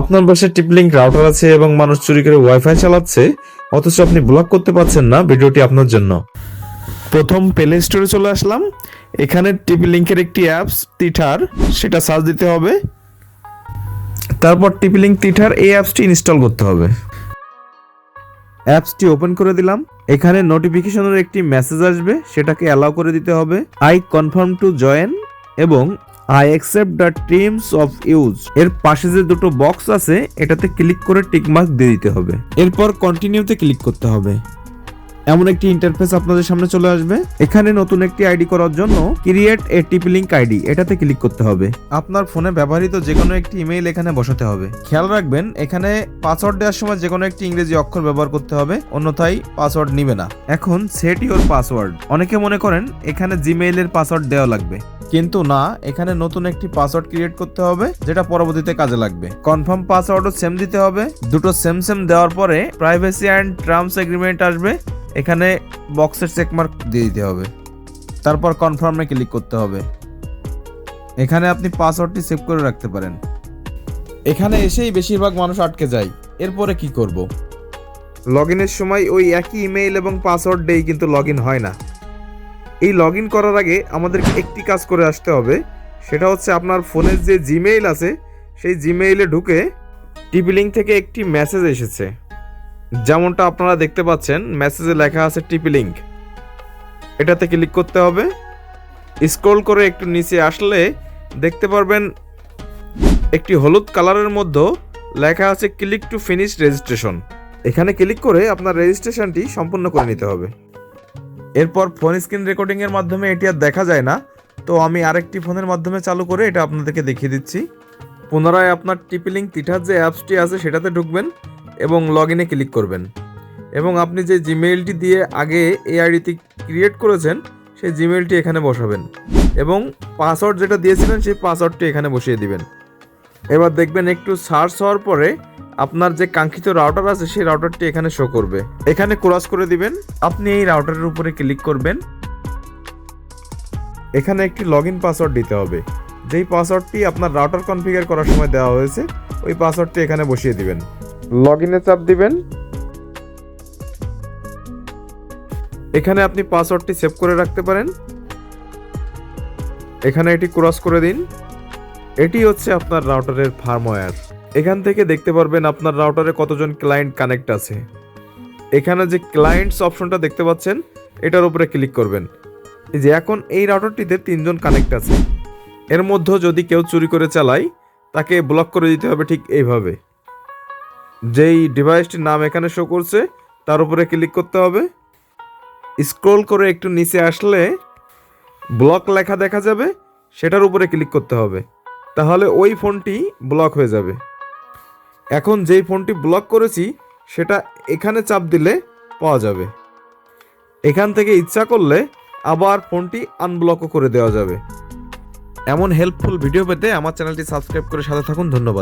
আপনার বাসায় টিপলিংক রাউটার আছে এবং মানুষ চুরি করে ওয়াইফাই চালাচ্ছে, অথচ আপনি ব্লক করতে পারছেন না ভিডিওটি আপনার জন্য। প্রথম প্লে স্টোরে চলে আসলাম। এখানে টিপি লিঙ্কের একটি অ্যাপস তিঠার সেটা সার্চ দিতে হবে। তারপর টিপি লিঙ্ক তিঠার এই অ্যাপসটি ইনস্টল করতে হবে। অ্যাপসটি ওপেন করে দিলাম। এখানে নোটিফিকেশনের একটি মেসেজ আসবে, সেটাকে অ্যালাউ করে দিতে হবে। আই কনফার্ম টু জয়েন এবং I accept the terms of use এর পাশে যে দুটো বক্স আছে এটাতে ক্লিক করে টিকমার্ক দিয়ে দিতে হবে। এরপর কন্টিনিউতে ক্লিক করতে হবে। এমন একটি ইন্টারফেস আপনাদের সামনে চলে আসবে। এখানে নতুন একটি আইডি করার জন্য create A TP link ID এটাতে ক্লিক করতে হবে। আপনার ফোনে ব্যবহৃত যে কোনো একটি ইমেইল এখানে বসাতে হবে। খেয়াল রাখবেন এখানে পাসওয়ার্ড দেওয়ার সময় যে কোনো একটি ইংরেজি অক্ষর ব্যবহার করতে হবে অন্যথায় পাসওয়ার্ড নিবে না। এখন সেট ইওর পাসওয়ার্ড অনেকে মনে করেন এখানে জিমেইলের পাসওয়ার্ড দেওয়া লাগবে। কিন্তু না, এখানে নতুন একটি পাসওয়ার্ড ক্রিয়েট করতে হবে, যেটা পরবর্তীতে কাজে লাগবে। কনফার্ম পাসওয়ার্ডও সেম দিতে হবে। দুটো সেম সেম দেওয়ার পরে প্রাইভেসি অ্যান্ড টার্মস এগ্রিমেন্ট আসবে। এখানে বক্সের চেকমার্ক দিয়ে দিতে হবে। তারপর কনফার্মে ক্লিক করতে হবে। এখানে আপনি পাসওয়ার্ডটি সেভ করে রাখতে পারেন। এখানে এসেই বেশিরভাগ মানুষ আটকে যায়। এরপরে কি করব? লগ ইনের সময় ওই একই ইমেইল এবং পাসওয়ার্ড দিয়েই কিন্তু লগ ইন হয় না। এই লগ করার আগে আমাদেরকে একটি কাজ করে আসতে হবে। সেটা হচ্ছে আপনার ফোনের যে জিমেইল আছে, সেই জিমেইলে ঢুকে টিপি লিঙ্ক থেকে একটি মেসেজ এসেছে। যেমনটা আপনারা দেখতে পাচ্ছেন মেসেজে লেখা আছে টিপি লিঙ্ক এটাতে ক্লিক করতে হবে। স্ক্রল করে একটু নিচে আসলে দেখতে পারবেন একটি হলুদ কালারের মধ্যে লেখা আছে ক্লিক টু ফিনিশ রেজিস্ট্রেশন এখানে ক্লিক করে আপনার রেজিস্ট্রেশনটি সম্পূর্ণ করে নিতে হবে। এরপর ফোন স্ক্রিন রেকর্ডিং এর মাধ্যমে এটি আর দেখা যায় না। তো আমি আরেকটি ফোনের মাধ্যমে চালু করে এটা আপনাদেরকে দেখিয়ে দিচ্ছি। পুনরায় আপনার টিপি লিঙ্ক তিঠার যে অ্যাপসটি আছে সেটাতে ঢুকবেন এবং লগ ইনে ক্লিক করবেন। এবং আপনি যে জিমেইলটি দিয়ে আগে এই আইডিতে ক্রিয়েট করেছেন, সেই জিমেইলটি এখানে বসাবেন এবং পাসওয়ার্ড যেটা দিয়েছিলেন, সেই পাসওয়ার্ডটি এখানে বসিয়ে দিবেন। এবার দেখবেন একটু সার্চ হওয়ার পরে আপনার যে কাঙ্ক্ষিত রাউটার আছে, সেই রাউটারটি এখানে শো করবে। এখানে ক্রস করে দিবেন। আপনি এই রাউটারের উপরে ক্লিক করবেন। এখানে একটি লগ পাসওয়ার্ড দিতে হবে। যেই পাসওয়ার্ডটি আপনার রাউটার কনফিগার করার সময় দেওয়া হয়েছে, ওই পাসওয়ার্ডটি এখানে বসিয়ে দিবেন। লগ ইনে চাপ দিবেন। এখানে আপনি পাসওয়ার্ডটি সেভ করে রাখতে পারেন। এখানে এটি ক্রস করে দিন। এটি হচ্ছে আপনার রাউটারের ফার্মওয়্যার এখান থেকে দেখতে পারবেন আপনার রাউটারে কতজন ক্লায়েন্ট কানেক্ট আছে। এখানে যে ক্লায়েন্টস অপশনটা দেখতে পাচ্ছেন, এটার উপরে ক্লিক করবেন। এই যে এখন এই রাউটারটিতে তিনজন কানেক্ট আছে। এর মধ্যে যদি কেউ চুরি করে চালায়, তাকে ব্লক করে দিতে হবে ঠিক এইভাবে। যেই ডিভাইসটির নাম এখানে শো করছে, তার উপরে ক্লিক করতে হবে। স্ক্রোল করে একটু নিচে আসলে ব্লক লেখা দেখা যাবে, সেটার উপরে ক্লিক করতে হবে। তাহলে ওই ফোনটি ব্লক হয়ে যাবে। এখন যেই ফোনটি ব্লক করেছি, সেটা এখানে চাপ দিলে পাওয়া যাবে। এখান থেকে ইচ্ছা করলে আবার ফোনটি আনব্লকও করে দেওয়া যাবে। এমন হেল্পফুল ভিডিও পেতে আমার চ্যানেলটি সাবস্ক্রাইব করে সাথে থাকুন। ধন্যবাদ।